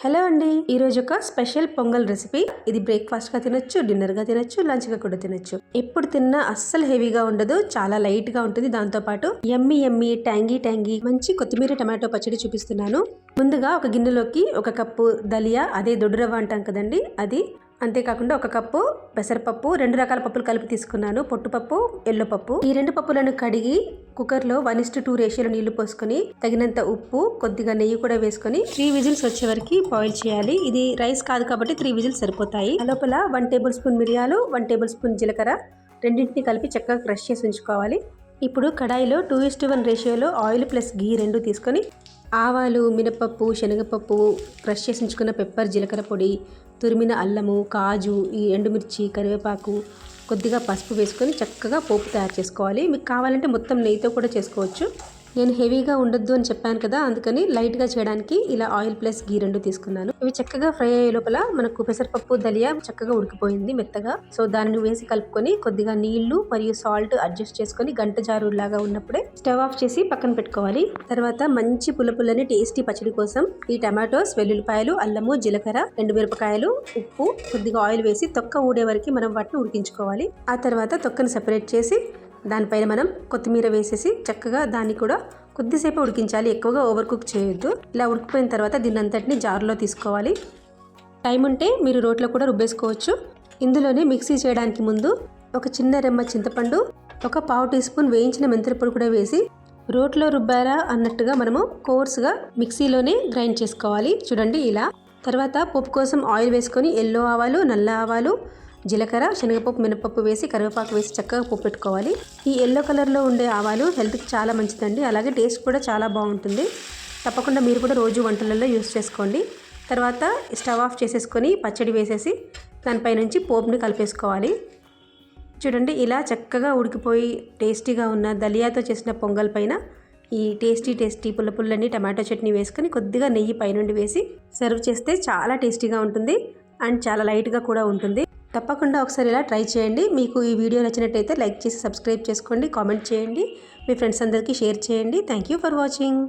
Hello అండి. ఈరోజు ఒక స్పెషల్ పొంగల్ రెసిపీ. ఇది బ్రేక్ఫాస్ట్గా తినొచ్చు డిన్నర్గా తినొచ్చు లంచ్గా కూడా తినొచ్చు. ఎప్పుడు తిన్నా అస్సలు హెవీగా ఉండదు చాలా లైట్గా ఉంటుంది. దాంతోపాటు ఎమ్మి ఎమ్మి ట్యాంగీ ట్యాంగీ మంచి కొత్తిమీర టమాటో పచ్చడి చూపిస్తున్నాను. ముందుగా ఒక గిన్నెలోకి ఒక కప్పు దలియా అదే దొడ్డు రవ్వ అంటాం కదండి అది. అంతేకాకుండా ఒక కప్పు పెసరపప్పు రెండు రకాల పప్పులు కలిపి తీసుకున్నాను. పొట్టుపప్పు ఎల్లో పప్పు ఈ రెండు పప్పులను కడిగి కుక్కర్లో వన్ ఇస్టు టూ రేషియోలో నీళ్ళు పోసుకొని తగినంత ఉప్పు కొద్దిగా నెయ్యి కూడా వేసుకొని త్రీ విజిల్స్ వచ్చే వరకు బాయిల్ చేయాలి. ఇది రైస్ కాదు కాబట్టి త్రీ విజిల్స్ సరిపోతాయి. లోపల వన్ టేబుల్ స్పూన్ మిరియాలు వన్ టేబుల్ స్పూన్ జీలకర్ర రెండింటిని కలిపి చక్కగా క్రష్ చేసి ఉంచుకోవాలి. ఇప్పుడు కడాయిలో టూ ఇస్ట్ వన్ రేషియోలో ఆయిల్ ప్లస్ గీ రెండు తీసుకొని ఆవాలు మినపప్పు శనగపప్పు క్రష్ చేసి ఉంచుకున్న పెప్పర్ జీలకర్ర పొడి తురిమిన అల్లము కాజు ఈ ఎండుమిర్చి కరివేపాకు కొద్దిగా పసుపు వేసుకొని చక్కగా పోపు తయారు చేసుకోవాలి. మీకు కావాలంటే మొత్తం నెయ్యితో కూడా చేసుకోవచ్చు. నేను హెవీగా ఉండొద్దు అని చెప్పాను కదా అందుకని లైట్గా చేయడానికి ఇలా ఆయిల్ ప్లస్ గీ రెండు తీసుకున్నాను. ఇవి చక్కగా ఫ్రై అయ్యే లోపల మనకు పెసరపప్పు దలియా చక్కగా ఉడికిపోయింది మెత్తగా. సో దానిని వేసి కలుపుకొని కొద్దిగా నీళ్ళు మరియు సాల్ట్ అడ్జస్ట్ చేసుకొని గంట జారు లాగా ఉన్నప్పుడే స్టవ్ ఆఫ్ చేసి పక్కన పెట్టుకోవాలి. తర్వాత మంచి పుల్ల పుల్లని టేస్టీ పచ్చడి కోసం ఈ టమాటోస్ వెల్లుల్లిపాయలు అల్లము జీలకర్ర రెండు మిరపకాయలు ఉప్పు కొద్దిగా ఆయిల్ వేసి తొక్క ఊడే వరకు మనం వాటిని ఉడికించుకోవాలి. ఆ తర్వాత తొక్కను సెపరేట్ చేసి దానిపైన మనం కొత్తిమీర వేసేసి చక్కగా దాన్ని కూడా కొద్దిసేపు ఉడికించాలి. ఎక్కువగా ఓవర్ కుక్ చేయొద్దు. ఇలా ఉడికిపోయిన తర్వాత దీన్ని అంతటిని జార్లో తీసుకోవాలి. టైం ఉంటే మీరు రోట్లో కూడా రుబ్బేసుకోవచ్చు. ఇందులోనే మిక్సీ చేయడానికి ముందు ఒక చిన్న రెమ్మ చింతపండు ఒక పావు టీ స్పూన్ వేయించిన మెంతిపొడి కూడా వేసి రోట్లో రుబ్బారా అన్నట్టుగా మనము కోర్స్గా మిక్సీలోనే గ్రైండ్ చేసుకోవాలి. చూడండి ఇలా. తర్వాత పప్పు కోసం ఆయిల్ వేసుకొని ఎల్లో ఆవాలు నల్ల ఆవాలు జీలకర్ర శనగపప్పు మినపప్పు వేసి కరివేపాకు వేసి చక్కగా పప్పు పెట్టుకోవాలి. ఈ ఎల్లో కలర్లో ఉండే ఆవాలు హెల్త్కి చాలా మంచిదండి. అలాగే టేస్ట్ కూడా చాలా బాగుంటుంది. తప్పకుండా మీరు కూడా రోజు వంటలలో యూస్ చేసుకోండి. తర్వాత స్టవ్ ఆఫ్ చేసేసుకొని పచ్చడి వేసేసి దానిపై నుంచి పోపుని కలిపేసుకోవాలి. చూడండి ఇలా చక్కగా ఉడికిపోయి టేస్టీగా ఉన్న దలియాతో చేసిన పొంగల్ పైన ఈ టేస్టీ టేస్టీ పుల్ల పుల్లని టమాటో చట్నీ వేసుకొని కొద్దిగా నెయ్యి పైనుండి వేసి సర్వ్ చేస్తే చాలా టేస్టీగా ఉంటుంది. అండ్ చాలా లైట్గా కూడా ఉంటుంది. తప్పకుండా ఒకసారి ఇలా ట్రై చేయండి. మీకు ఈ వీడియో నచ్చినట్టయితే లైక్ చేసి సబ్స్క్రైబ్ చేసుకోండి కామెంట్ చేయండి. మీ ఫ్రెండ్స్ అందరికీ షేర్ చేయండి. Thank you for watching.